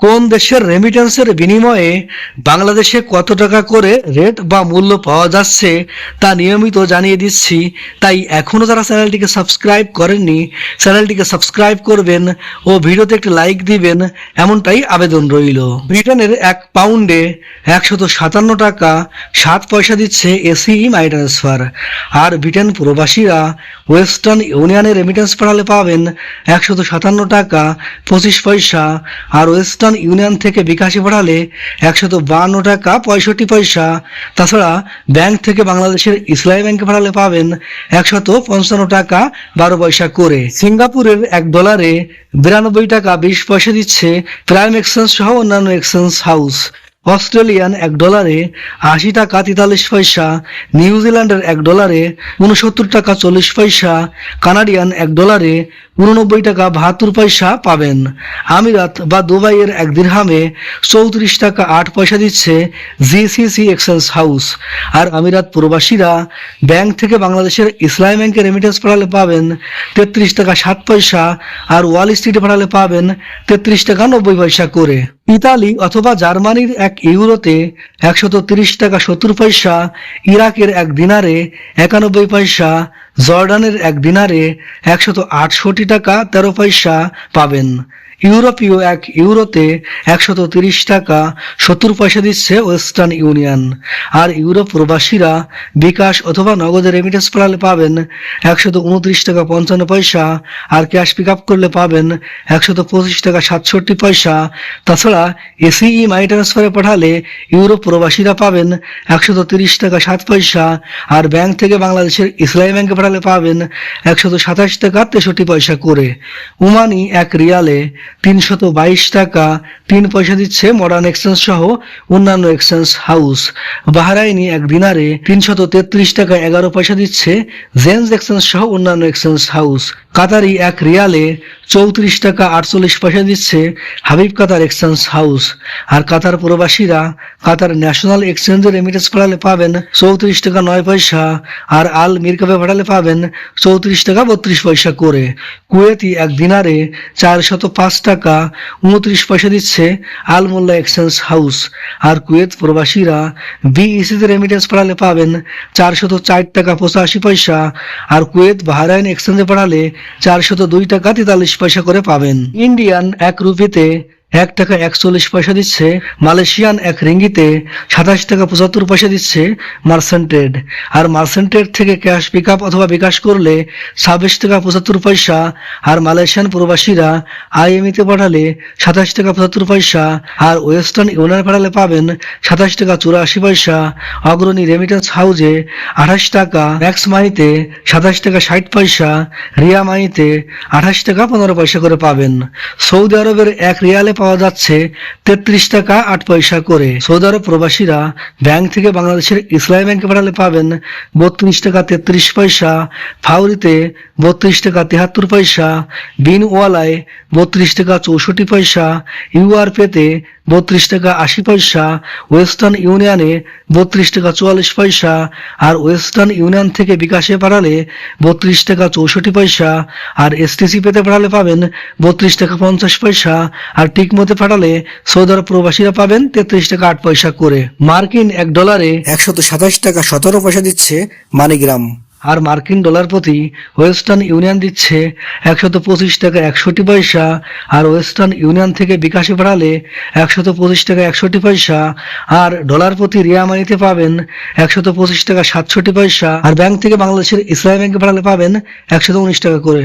কোন দেশের রেমিটেন্সের বিনিময়ে বাংলাদেশে কত টাকা করে রেট বা মূল্য পাওয়া যাচ্ছে তা নিয়মিত জানিয়ে দিচ্ছি। তাই এখনও যারা চ্যানেলটিকে সাবস্ক্রাইব করেননি, চ্যানেলটিকে সাবস্ক্রাইব করবেন ও ভিডিওতে একটি লাইক দিবেন, এমনটাই আবেদন রইল। ব্রিটেনের এক পাউন্ডে একশত সাতান্ন টাকা সাত পয়সা দিচ্ছে এসিই মাই ট্রান্সফার আর ব্রিটেন প্রবাসীরা ওয়েস্টার্ন ইউনিয়নে রেমিটেন্স পাঠালে পাবেন একশত সাতান্ন টাকা পঁচিশ পয়সা, আর ওয়েস্টার্ন ইউনিয়ন থেকে বিকাশে পাঠালে একশত বান্ন টাকা পঁয়ষট্টি পয়সা। তাছাড়া ব্যাংক থেকে বাংলাদেশের ইসলামী ব্যাংকে পাঠালে পাবেন একশত পঞ্চান্ন টাকা বারো পয়সা করে। সিঙ্গাপুরের এক ডলারে বিরানব্বই টাকা বিশ পয়সা দিচ্ছে প্রাইম এক্সচেঞ্জ সহ অন্যান্য এক্সচেঞ্জ হাউস। অস্ট্রেলিয়ান এক ডলারে আশি টাকা তেতাল্লিশ পয়সা নিউজিল্যান্ডের এক ডলারে উনসত্তর টাকা চল্লিশ পয়সা, কানাডিয়ান এক ডলারে উননব্বই টাকা বাহাত্তর পয়সা পাবেন। আমিরাত বা দুবাইয়ের এক দিরহামে চৌত্রিশ টাকা আট পয়সা দিচ্ছে জিসিসি এক্সচেঞ্জ হাউস। আর আমিরাত প্রবাসীরা ব্যাংক থেকে বাংলাদেশের ইসলামী ব্যাংকে রেমিটেন্স পাঠালে পাবেন তেত্রিশ টাকা সাত পয়সা, আর ওয়াল স্ট্রিটে পাঠালে পাবেন তেত্রিশ টাকা নব্বই পয়সা করে। ইতালি অথবা জার্মানির এক ইউরোতে একশত তিরিশ টাকা সত্তর পয়সা, ইরাকের এক দিনারে একানব্বই পয়সা, জর্ডানের এক দিনারে একশত আটষট্টি টাকা তেরো পয়সা পাবেন। ইউরোপীয় এক ইউরোতে একশত তিরিশ টাকা সত্তর পয়সা দিচ্ছে ওয়েস্টার্ন ইউনিয়ন। আর ইউরোপ প্রবাসীরা বিকাশ অথবা নগদে রেমিটেন্স পাঠালে পাবেন একশত উনত্রিশ টাকা পঞ্চান্ন পয়সা আর ক্যাশ পিক আপ করলে পাবেন একশত পঁচিশ টাকা সাতষট্টি পয়সা। তাছাড়া এসিই মাই ট্রান্সফারে পাঠালে ইউরোপ প্রবাসীরা পাবেন একশত তিরিশ টাকা সাত পয়সা আর ব্যাংক থেকে বাংলাদেশের ইসলামী ব্যাংকে পাঠালে পাবেন একশত সাতাশ টাকা তেষট্টি পয়সা করে। উমানি এক রিয়ালে তিনশত বাইশ টাকা তিন পয়সা দিচ্ছে মডার্ন এক্সচেঞ্জ সহ অন্যান্য এক্সচেঞ্জ হাউস বাহরাইনি এক দিনারে তিনশত তেত্রিশ টাকা এগারো পয়সা দিচ্ছে জেন্স এক্সচেঞ্জ সহ অন্যান্য এক্সচেঞ্জ হাউস। কাতারি এক রিয়ালে চৌত্রিশ টাকা আটচল্লিশ পয়সা দিচ্ছে হাবিব কাতার এক্সচেঞ্জ হাউস। আর কাতার প্রবাসীরা কাতার ন্যাশনাল এক্সচেঞ্জে রেমিটেন্স পাঠালে পাবেন চৌত্রিশ টাকা নয় পয়সা আর আল মিরকাপে পাঠালে পাবেন চৌত্রিশ টাকা বত্রিশ পয়সা করে। কুয়েতি এক দিনারে চারশত পাঁচ টাকা উনত্রিশ পয়সা দিচ্ছে আল মোল্লা এক্সচেঞ্জ হাউস। আর কুয়েত প্রবাসীরা বিইসিতে রেমিটেন্স পাঠালে পাবেন চারশত চার টাকা পঁচাশি পয়সা। আর কুয়েত বাহরাইন এক্সচেঞ্জে পাঠালে চারশত দুই টাকা তেতাল্লিশ পয়সা করে পাবেন। ইন্ডিয়ান এক রুপিতে এক টাকা একচল্লিশ পয়সা দিচ্ছে, মালয়েশিয়ান এক রিঙ্গিতে সাতাশ টাকা পঁচাত্তর পয়সা দিচ্ছে মার্সেন্টেড। আর মার্সেন্টেড থেকে ক্যাশ পিক অথবা বিকাশ করলে ছাব্বিশ টাকা পঁচাত্তর পয়সা, আর মালয়েশিয়ান প্রবাসীরা আইএমইতে পাঠালে সাতাশ টাকা পঁচাত্তর পয়সা, আর ওয়েস্টার্ন ইউনিয়ন পাঠালে পাবেন সাতাশ টাকা চুরাশি পয়সা। অগ্রণী রেমিটেন্স হাউজে আঠাশ টাকা ম্যাক্স মাইতে সাতাশ টাকা ষাট পয়সা, রিয়া মাইতে আঠাশ টাকা পনেরো পয়সা করে পাবেন। সৌদি আরবের এক রিয়ালে পাওয়া যাচ্ছে তেত্রিশ টাকা আট পয়সা করে। সৌদি আরব প্রবাসীরা ব্যাংক থেকে বাংলাদেশের ইসলামী ব্যাংকে পাঠালে পাবেন বত্রিশ টাকা তেত্রিশ পয়সা, ফাউরিতে বত্রিশ টাকা তেহাত্তর পয়সা বিন ওয়ালায় বত্রিশ টাকা চৌষট্টি পয়সা, ইউআরপেতে বত্রিশ টাকা আশি পয়সা, ওয়েস্টার্ন ইউনিয়নে বত্রিশ টাকা চুয়াল্লিশ পয়সা আর ওয়েস্টার্ন ইউনিয়ন থেকে বিকাশে পাঠালে বত্রিশ টাকা চৌষট্টি পয়সা আর এসটিসি পেতে পাঠালে পাবেন বত্রিশ টাকা পঞ্চাশ পয়সা আর টিকমতে পাঠালে সৌদি আরব প্রবাসীরা পাবেন তেত্রিশ টাকা আট পয়সা করে। মার্কিন এক ডলারে একশত সাতাশ টাকা সতেরো পয়সা দিচ্ছে মানিগ্রাম। আর মার্কিন ডলার প্রতি ওয়েস্টার্ন ইউনিয়ন দিচ্ছে একশত পঁচিশ টাকা একষট্টি পয়সা, আর ওয়েস্টার্ন ইউনিয়ন থেকে বিকাশে পাঠালে একশত পঁচিশ টাকা একষট্টি পয়সা, আর ডলার প্রতি রিয়া মানিতে পাবেন একশত পঁচিশ টাকা সাতষট্টি পয়সা, আর ব্যাংক থেকে বাংলাদেশের ইসলামী ব্যাংকে পাঠালে পাবেন একশত উনিশ টাকা করে।